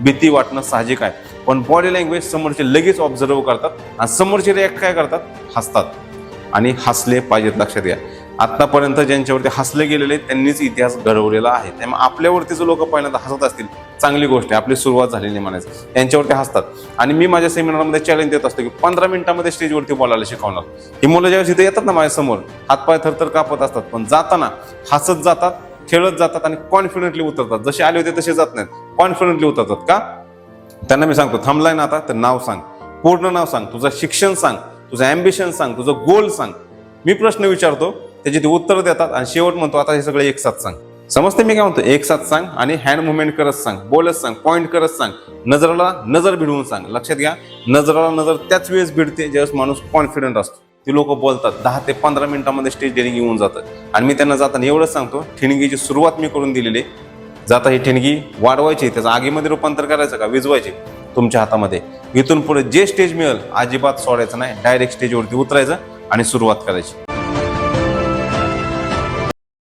भीती वाटणं साहजिक आहे. पण बॉडी लँग्वेज समोरचे लगेच ऑब्झर्व करतात आणि समोरचे रिॲक्ट काय करतात? हसतात. आणि हसले पाहिजेत लक्षात घ्या. आत्तापर्यंत ज्यांच्यावरती हसले गेलेले त्यांनीच इतिहास घडवलेला आहे. त्यामुळे आपल्यावरती जो लोक पहिल्यांदा हसत असतील. चांगली गोष्ट आहे. आपली सुरुवात झालेली म्हणायचं. त्यांच्यावरती हसतात. आणि मी माझ्या सेमिनारमध्ये चॅलेंज देत असतो की पंधरा मिनिटामध्ये स्टेजवरती बोलायला शिकवणार. ही मुलं ज्यावेळेस इथे येतात ना माझ्यासमोर हातपाय थरथर कापत असतात. पण जाताना हसत जातात खेळत जातात आणि कॉन्फिडेंटली उतरतात. जसे आले होते तसे जात नाहीत. कॉन्फिडंटली उतरतात का? त्यांना मी सांगतो थांबलाय ना आता तर नाव सांग. पूर्ण नाव सांग तुझं शिक्षण सांग तुझं अँबिशन सांग तुझं गोल सांग. मी प्रश्न विचारतो त्याची ते उत्तर देतात आणि शेवट म्हणतो आता हे सगळं एक साथ सांग. समजते मी काय म्हणतो? एक साथ सांग आणि हँड मुवमेंट करत सांग बोलत सांग पॉईंट करत सांग नजराला नजर भिडवून सांग. लक्षात घ्या नजराला नजर त्याच वेळेस भिडते ज्यावेळेस माणूस कॉन्फिडंट असतो. ती लोक बोलतात दहा ते पंधरा मिनिटामध्ये स्टेज डेअरिंग येऊन जातं. आणि मी त्यांना जाताना एवढंच सांगतो ठिणगीची सुरुवात मी करून दिलेली आहे. जाता ही ठिणगी वाढवायची त्याचं आगीमध्ये रूपांतर करायचं का? विजवायची तुमच्या हातामध्ये. इथून पुढे जे स्टेज मिळेल अजिबात सोडायचं नाही. डायरेक्ट स्टेजवरती उतरायचं आणि सुरुवात करायची.